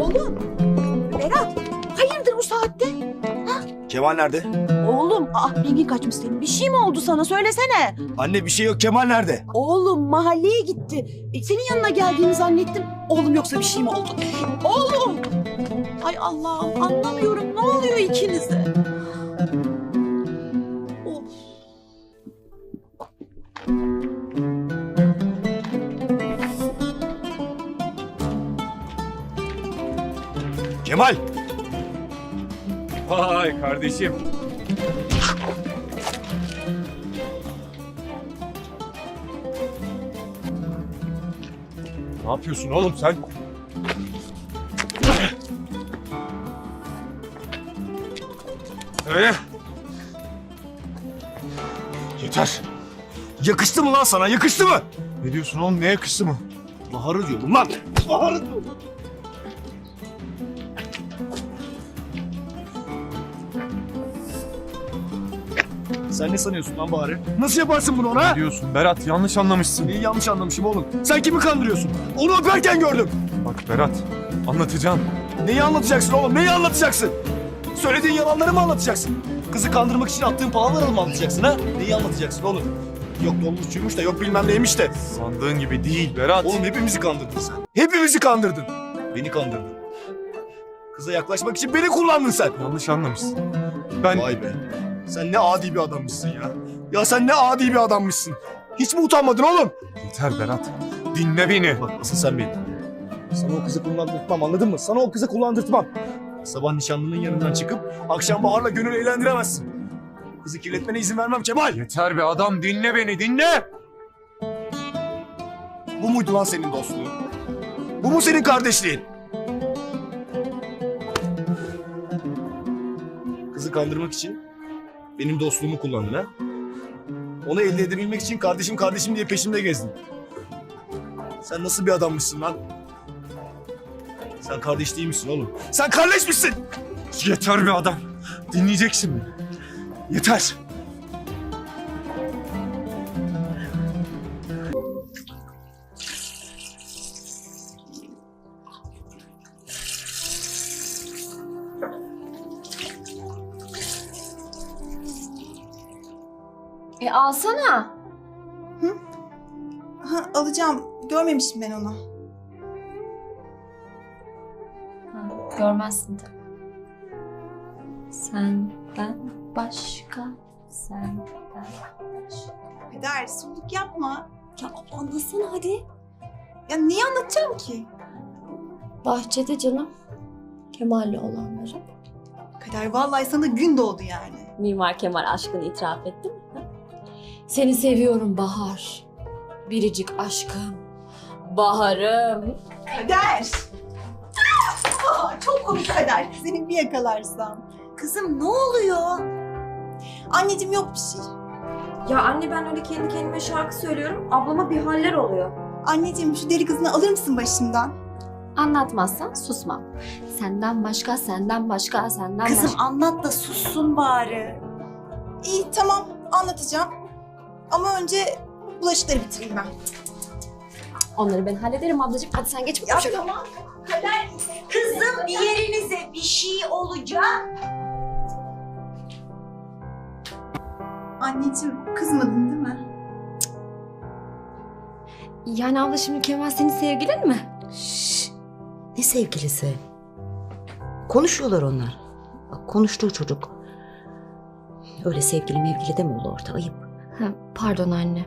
Oğlum. Berat. Hayırdır bu saatte? Kemal nerede? Oğlum. Ah rengin kaçmış senin. Bir şey mi oldu sana? Söylesene. Anne bir şey yok Kemal nerede? Oğlum mahalleye gitti. E, senin yanına geldiğini zannettim. Oğlum yoksa bir şey mi oldu? Oğlum. Ay Allah'ım anlamıyorum. Ne oluyor ikinize? Of. Kemal! Vay kardeşim. Ne yapıyorsun oğlum sen? Ee, Yeter! Yakıştı mı lan sana? Yakıştı mı? ne diyorsun oğlum? Ne yakıştı mı? Bahar'ı diyorum lan! Bahar'ı diyorum! Sen ne sanıyorsun lan Bahar'ı? Nasıl yaparsın bunu ona? Ne diyorsun Berat? Yanlış anlamışsın. Neyi yanlış anlamışım oğlum? Sen kimi kandırıyorsun? Onu öperken gördüm. Bak Berat, anlatacağım. Neyi anlatacaksın oğlum? Neyi anlatacaksın? Söylediğin yalanları mı anlatacaksın? Kızı kandırmak için attığın pahaları mı anlatacaksın ha? Neyi anlatacaksın oğlum? Yok dolmuşçuymuş da yok bilmem neymiş de. Sandığın gibi değil Berat. Oğlum hepimizi kandırdın sen. Hepimizi kandırdın. Beni kandırdın. Kıza yaklaşmak için beni kullandın sen. Yanlış anlamışsın. Ben Vay be. Sen ne adi bir adammışsın ya. Ya sen ne adi bir adammışsın. Hiç mi utanmadın oğlum? Yeter Berat. Dinle beni. Bak asıl sen beni. Sana o kızı kullandırtmam anladın mı? Sana o kızı kullandırtmam. Sabah nişanlının yanından çıkıp akşam Bahar'la gönül eğlendiremezsin. Kızı kirletmene izin vermem Kemal. Yeter be adam dinle beni dinle. Bu muydu lan senin dostluğun? Bu mu senin kardeşliğin? Kızı kandırmak için benim dostluğumu kullandın ha? Onu elde edebilmek için kardeşim kardeşim diye peşimde gezdin. Sen nasıl bir adammışsın lan? Sen kardeş değil misin oğlum? Sen kardeş misin? Yeter be adam. Dinleyeceksin beni. Yeter. E alsana. Ha, alacağım. Görmemişim ben onu. Görmezsin de. Senden başka, senden başka. Peder, suluk yapma. Ya anlasana hadi. Ya niye anlatacağım ki? Bahçede canım. Kemal'le olanları. Kader vallahi sana gün doğdu yani. Mimar Kemal aşkını itiraf etti mi? ha? Seni seviyorum Bahar. Biricik aşkım. Baharım. Kader! Çok komik Kader. Seni bir yakalarsam. Kızım ne oluyor? Anneciğim yok bir şey. Ya anne ben öyle kendi kendime şarkı söylüyorum. Ablama bir haller oluyor. Anneciğim şu deli kızını alır mısın başımdan? Anlatmazsan susmam. Senden başka, senden başka, senden Kızım başka. anlat da sussun bari. İyi tamam anlatacağım. Ama önce bulaşıkları bitireyim ben. Onları ben hallederim ablacığım. Hadi sen geç Ya bakalım tamam. Kızım bir yerinize bir şey olacak. Anneciğim kızmadın değil mi? Yani abla şimdi Kemal senin sevgilin mi? Şşş. Ne sevgilisi? Konuşuyorlar onlar. Bak konuştuğu çocuk. Öyle sevgili mevgili de mi olur orta ayıp. Ha, pardon anne.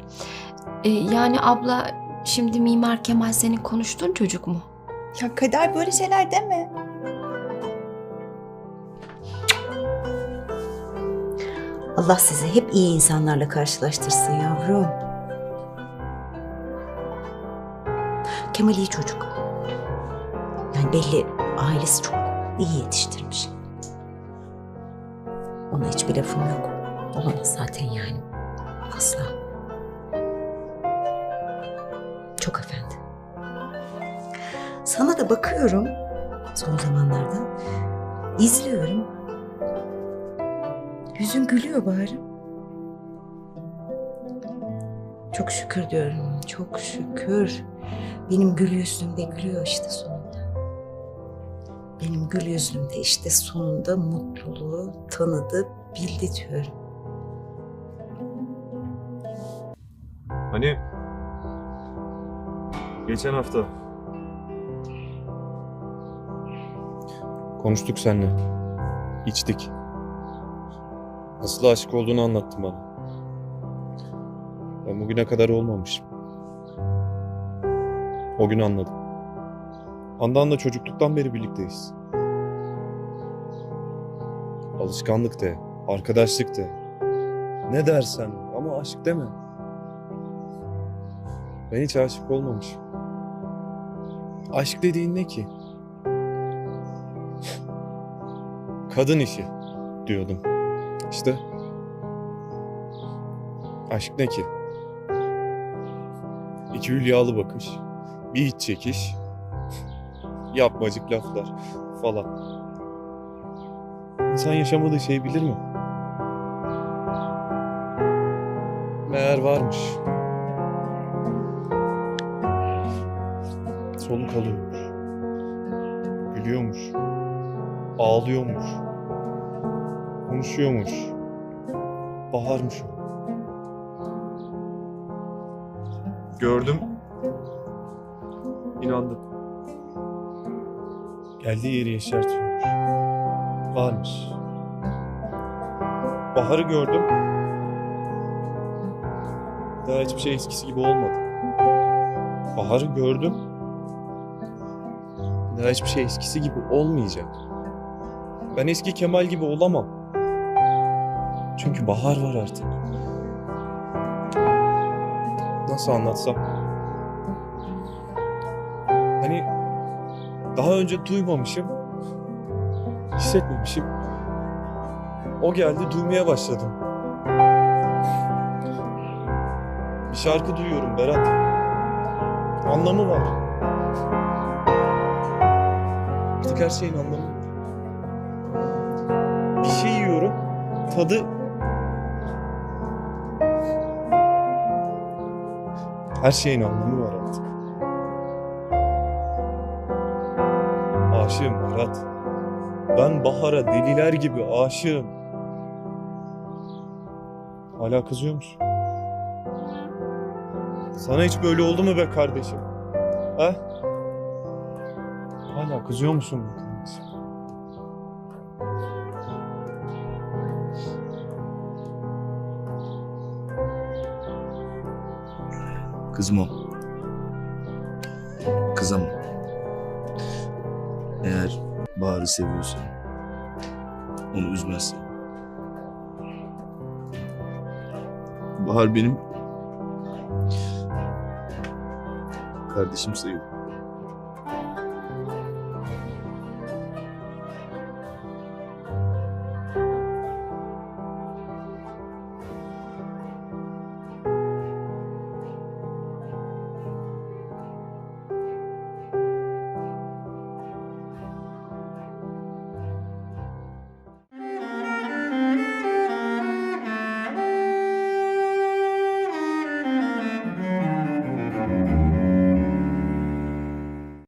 Ee, yani abla şimdi Mimar Kemal senin konuştuğun çocuk mu? Ya Kader böyle şeyler deme. Allah sizi hep iyi insanlarla karşılaştırsın yavrum. Kemal iyi çocuk. Yani belli ailesi çok iyi yetiştirmiş. Ona hiçbir lafım yok. Olamaz zaten yani. Asla. Sana da bakıyorum. son zamanlarda. İzliyorum. Yüzün gülüyor Bahar'ım. Çok şükür diyorum. Çok şükür. Benim gül yüzlüm de gülüyor işte sonunda. Benim gül yüzlüm de işte sonunda mutluluğu tanıdı, bildi diyorum. Hani geçen hafta konuştuk seninle. İçtik. Nasıl aşık olduğunu anlattın bana. Ben bugüne kadar olmamışım. O gün anladım. Handan da çocukluktan beri birlikteyiz. Alışkanlık de, arkadaşlık de. Ne dersen ama aşk deme. Ben hiç aşık olmamışım. Aşk dediğin ne ki? Kadın işi diyordum. İşte. Aşk ne ki? İki hülyalı bakış, bir iç çekiş, yapmacık laflar falan. İnsan yaşamadığı şeyi bilir mi? Meğer varmış. soluk alıyormuş. Gülüyormuş. Ağlıyormuş. Konuşuyormuş. Baharmış o. Gördüm. İnandım. Geldiği yeri yeşertiyormuş. Varmış. Baharı gördüm. Daha hiçbir şey eskisi gibi olmadı. Baharı gördüm. Daha hiçbir şey eskisi gibi olmayacak. Ben eski Kemal gibi olamam. Çünkü bahar var artık. Nasıl anlatsam? Hani daha önce duymamışım, hissetmemişim. O geldi duymaya başladım. Bir şarkı duyuyorum Berat. Anlamı var. Artık her şeyin anlamı. Bir şey yiyorum, tadı... Her şeyin anlamı var artık. Aşığım Berat. Ben Bahar'a deliler gibi aşığım. Hala kızıyor musun? Sana hiç böyle oldu mu be kardeşim? Ha? Hala kızıyor musun be kardeşim? Kızmam. Kızamam. Eğer Bahar'ı seviyorsan, onu üzmezsen. Bahar benim kardeşim sayılır.